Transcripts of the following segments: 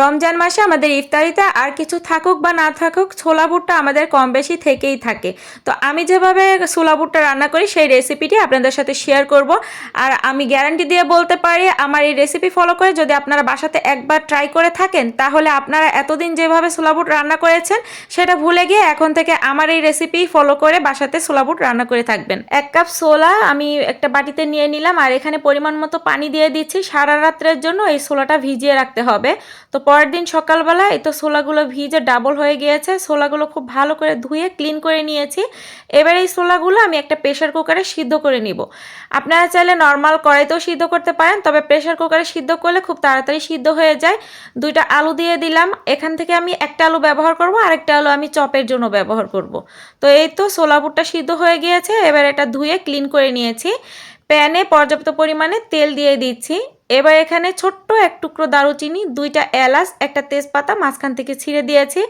রমজান মাসে আমাদের ইফতারিতে আর কিছু থাকুক বা না থাকুক, ছোলা বুটটা আমাদের কম বেশি থেকেই থাকে। তো আমি যেভাবে ছোলা বুটটা রান্না করি, সেই রেসিপিটি আপনাদের সাথে শেয়ার করব। আর আমি গ্যারান্টি দিয়ে বলতে পারি, আমার এই রেসিপি ফলো করে যদি আপনারা বাসাতে একবার ট্রাই করে থাকেন, তাহলে আপনারা এতদিন যেভাবে ছোলা বুট রান্না করেছেন, সেটা ভুলে গিয়ে এখন থেকে আমার এই রেসিপি ফলো করে বাসাতে ছোলা বুট রান্না করে থাকবেন। এক কাপ ছোলা আমি একটা বাটিতে নিয়ে নিলাম, আর এখানে পরিমাণ মতো পানি দিয়ে দিচ্ছি। সারা রাত্রের জন্য এই ছোলাটা ভিজিয়ে রাখতে হবে। তো পরের দিন সকালবেলা এই তো ছোলাগুলো ভিজে ডাবল হয়ে গিয়েছে। ছোলাগুলো খুব ভালো করে ধুয়ে ক্লিন করে নিয়েছি। এবার এই ছোলাগুলো আমি একটা প্রেশার কুকারে সিদ্ধ করে নিব। আপনারা চাইলে নর্মাল কড়াইতেও সিদ্ধ করতে পারেন, তবে প্রেশার কুকারে সিদ্ধ করলে খুব তাড়াতাড়ি সিদ্ধ হয়ে যায়। দুইটা আলু দিয়ে দিলাম। এখান থেকে আমি একটা আলু ব্যবহার করব, আরেকটা আলু আমি চপের জন্য ব্যবহার করব। তো এই তো ছোলা বুটটা সিদ্ধ হয়ে গিয়েছে। এবার এটা ধুয়ে ক্লিন করে নিয়েছি। প্যানে পর্যাপ্ত পরিমাণে তেল দিয়ে দিচ্ছি। এবার এখানে ছোট্ট এক টুকরো দারুচিনি, দুইটা এলাচ, একটা তেজপাতা মাঝখান থেকে ছিঁড়ে দিয়েছি।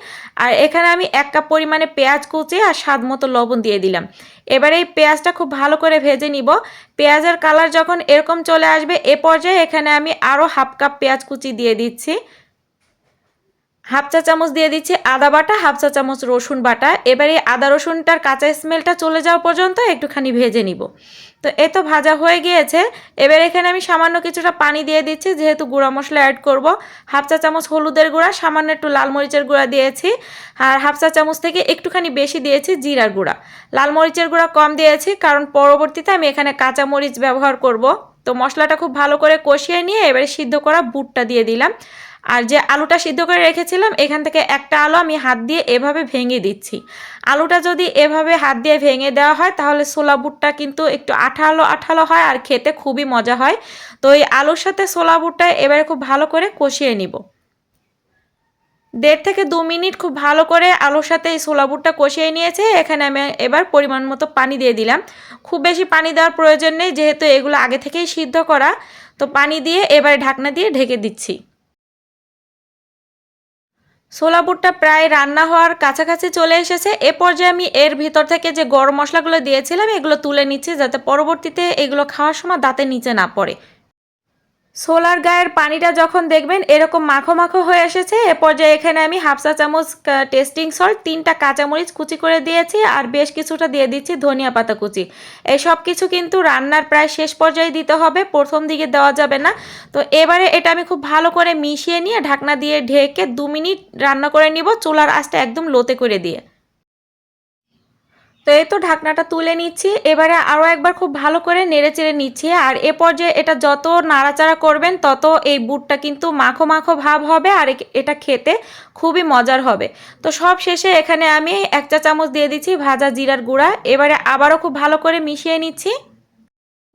আর এখানে আমি এক কাপ পরিমাণে পেঁয়াজ কুচি আর স্বাদ মতো লবণ দিয়ে দিলাম। এবার এই পেঁয়াজটা খুব ভালো করে ভেজে নিব। পেঁয়াজের কালার যখন এরকম চলে আসবে, এ পর্যায়ে এখানে আমি আরও হাফ কাপ পেঁয়াজ কুচি দিয়ে দিচ্ছি। হাফ চা চামচ দিয়ে দিচ্ছি আদা বাটা, হাফ চা চামচ রসুন বাটা। এবারে আদা রসুনটার কাঁচা স্মেলটা চলে যাওয়া পর্যন্ত একটুখানি ভেজে নিব। তো এ তো ভাজা হয়ে গিয়েছে। এবার এখানে আমি সামান্য কিছুটা পানি দিয়ে দিচ্ছি, যেহেতু গুঁড়া মশলা অ্যাড করব। হাফ চা চামচ হলুদের গুঁড়া, সামান্য একটু লাল মরিচের গুঁড়া দিয়েছি। আর হাফ চা চামচ থেকে একটুখানি বেশি দিয়েছি জিরার গুঁড়া। লাল মরিচের গুঁড়া কম দিয়েছি, কারণ পরবর্তীতে আমি এখানে কাঁচা মরিচ ব্যবহার করব। তো মশলাটা খুব ভালো করে কষিয়ে নিয়ে এবারে সিদ্ধ করা বুটটা দিয়ে দিলাম। আর যে আলুটা সিদ্ধ করে রেখেছিলাম, এখান থেকে একটা আলু আমি হাত দিয়ে এভাবে ভেঙে দিচ্ছি। আলুটা যদি এভাবে হাত দিয়ে ভেঙে দেওয়া হয়, তাহলে সোলা বুটটা কিন্তু একটু আঠালো আঠালো হয় আর খেতে খুবই মজা হয়। তো এই আলুর সাথে সোলা বুটটা এবারে খুব ভালো করে কষিয়ে নিব। দেড় থেকে দু মিনিট খুব ভালো করে আলুর সাথে এই ছোলা বুটটা কষিয়ে নিয়েছে। এখানে আমি এবার পরিমাণ মতো পানি দিয়ে দিলাম। খুব বেশি পানি দেওয়ার প্রয়োজন নেই, যেহেতু এগুলো আগে থেকেই সিদ্ধ করা। তো পানি দিয়ে এবার ঢাকনা দিয়ে ঢেকে দিচ্ছি। ছোলা বুটটা প্রায় রান্না হওয়ার কাছাকাছি চলে এসেছে। এ পর্যায়ে আমি এর ভিতর থেকে যে গরম মশলাগুলো দিয়েছিলাম, এগুলো তুলে নিচ্ছি যাতে পরবর্তীতে এগুলো খাওয়ার সময় দাঁতের নিচে না পড়ে। সোলার গায়ের পানিটা যখন দেখবেন এরকম মাখো মাখো হয়ে এসেছে, এ পর্যায়ে এখানে আমি হাফসা চামচ টেস্টিং সল্ট তিনটা কাঁচামরিচ কুচি করে দিয়েছি আর বেশ কিছুটা দিয়ে দিচ্ছি ধনিয়া পাতা কুচি। এই সব কিছু কিন্তু রান্নার প্রায় শেষ পর্যায়ে দিতে হবে, প্রথম দিকে দেওয়া যাবে না। তো এবারে এটা আমি খুব ভালো করে মিশিয়ে নিয়ে ঢাকনা দিয়ে ঢেকে দু মিনিট রান্না করে নিব, চুলার আঁচটা একদম লোতে করে দিয়ে। তো এই তো ঢাকনাটা তুলে নিচ্ছি। এবারে আরও একবার খুব ভালো করে নেড়ে চেড়ে নিচ্ছি। আর এ পর্যায়ে এটা যত নাড়াচাড়া করবেন, তত এই বুটটা কিন্তু মাখো মাখো ভাব হবে আর এটা খেতে খুবই মজার হবে। তো সব শেষে এখানে আমি এক চা চামচ দিয়ে দিচ্ছি ভাজা জিরার গুঁড়া। এবারে আবারও খুব ভালো করে মিশিয়ে নিচ্ছি।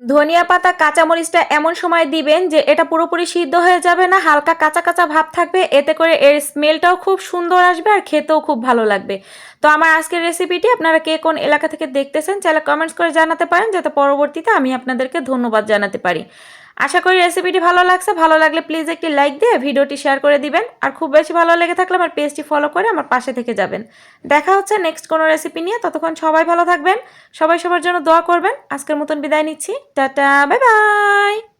ধনিয়া পাতা, কাঁচামরিচটা এমন সময় দিবেন যে এটা পুরোপুরি সিদ্ধ হয়ে যাবে না, হালকা কাঁচা কাঁচা ভাব থাকবে, এতে করে এর স্মেলটাও খুব সুন্দর আসবে আর খেতেও খুব ভালো লাগবে। তো আমার আজকের রেসিপিটি আপনারা কে কোন এলাকা থেকে দেখতেছেন, চাইলে কমেন্টস করে জানাতে পারেন, যাতে পরবর্তীতে আমি আপনাদেরকে ধন্যবাদ জানাতে পারি। আশা করি রেসিপিটি ভালো লাগছে। ভালো লাগলে প্লিজ একটি লাইক দিয়ে ভিডিওটি শেয়ার করে দিবেন। আর খুব বেশি ভালো লেগে থাকলে আমার পেজটি ফলো করে আমার পাশে থেকে যাবেন। দেখা হচ্ছে নেক্সট কোনো রেসিপি নিয়ে। ততক্ষণ সবাই ভালো থাকবেন। সবাই সবার জন্য দোয়া করবেন। আজকের মতন বিদায় নিচ্ছি। Tata bye bye